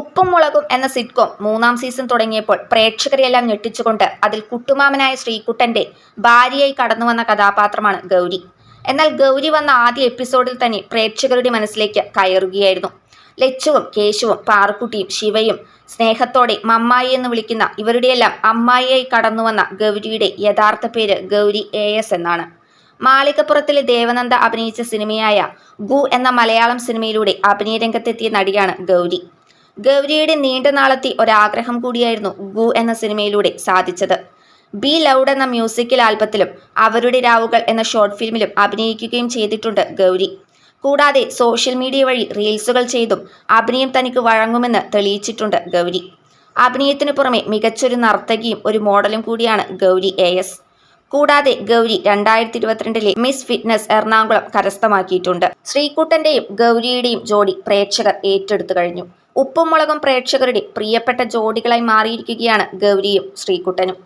ഉപ്പും മുളകും എന്ന സിറ്റ്കോം മൂന്നാം സീസൺ തുടങ്ങിയപ്പോൾ പ്രേക്ഷകരെയെല്ലാം ഞെട്ടിച്ചുകൊണ്ട് അതിൽ കുട്ടുമാമനായ ശ്രീകുട്ടന്റെ ഭാര്യയായി കടന്നുവന്ന കഥാപാത്രമാണ് ഗൗരി. എന്നാൽ ഗൗരി വന്ന ആദ്യ എപ്പിസോഡിൽ തന്നെ പ്രേക്ഷകരുടെ മനസ്സിലേക്ക് കയറുകയായിരുന്നു. ലച്ചുവും കേശുവും പാറുക്കുട്ടിയും ശിവയും സ്നേഹത്തോടെ മമ്മായി എന്ന് വിളിക്കുന്ന ഇവരുടെയെല്ലാം അമ്മായിയായി കടന്നുവന്ന ഗൗരിയുടെ യഥാർത്ഥ പേര് ഗൗരി എ എസ് എന്നാണ്. മാളികപ്പുറത്തിലെ ദേവനന്ദ അഭിനയിച്ച സിനിമയായ ഗു എന്ന മലയാളം സിനിമയിലൂടെ അഭിനയ രംഗത്തെത്തിയ നടിയാണ് ഗൗരി. ഗൗരിയുടെ നീണ്ട നാളത്തെ ഒരാഗ്രഹം കൂടിയായിരുന്നു ഗു എന്ന സിനിമയിലൂടെ സാധിച്ചത്. ബി ലൗഡ് എന്ന മ്യൂസിക്കൽ ആൽബത്തിലും അവരുടെ രാവുകൾ എന്ന ഷോർട്ട് ഫിലിമിലും അഭിനയിക്കുകയും ചെയ്തിട്ടുണ്ട് ഗൗരി. കൂടാതെ സോഷ്യൽ മീഡിയ വഴി റീൽസുകൾ ചെയ്തും അഭിനയം തനിക്ക് വഴങ്ങുമെന്ന് തെളിയിച്ചിട്ടുണ്ട് ഗൗരി. അഭിനയത്തിനു പുറമെ മികച്ചൊരു നർത്തകിയും ഒരു മോഡലും കൂടിയാണ് ഗൗരി എ എസ്. കൂടാതെ ഗൗരി രണ്ടായിരത്തി ഇരുപത്തിരണ്ടിലെ മിസ് ഫിറ്റ്നസ് എറണാകുളം കരസ്ഥമാക്കിയിട്ടുണ്ട്. ശ്രീകുട്ടന്റെയും ഗൗരിയുടെയും ജോഡി പ്രേക്ഷകർ ഏറ്റെടുത്തു കഴിഞ്ഞു. ഉപ്പും മുളകും പ്രേക്ഷകരുടെ പ്രിയപ്പെട്ട ജോഡികളായി മാറിയിരിക്കുകയാണ് ഗൗരിയും ശ്രീകുട്ടനും.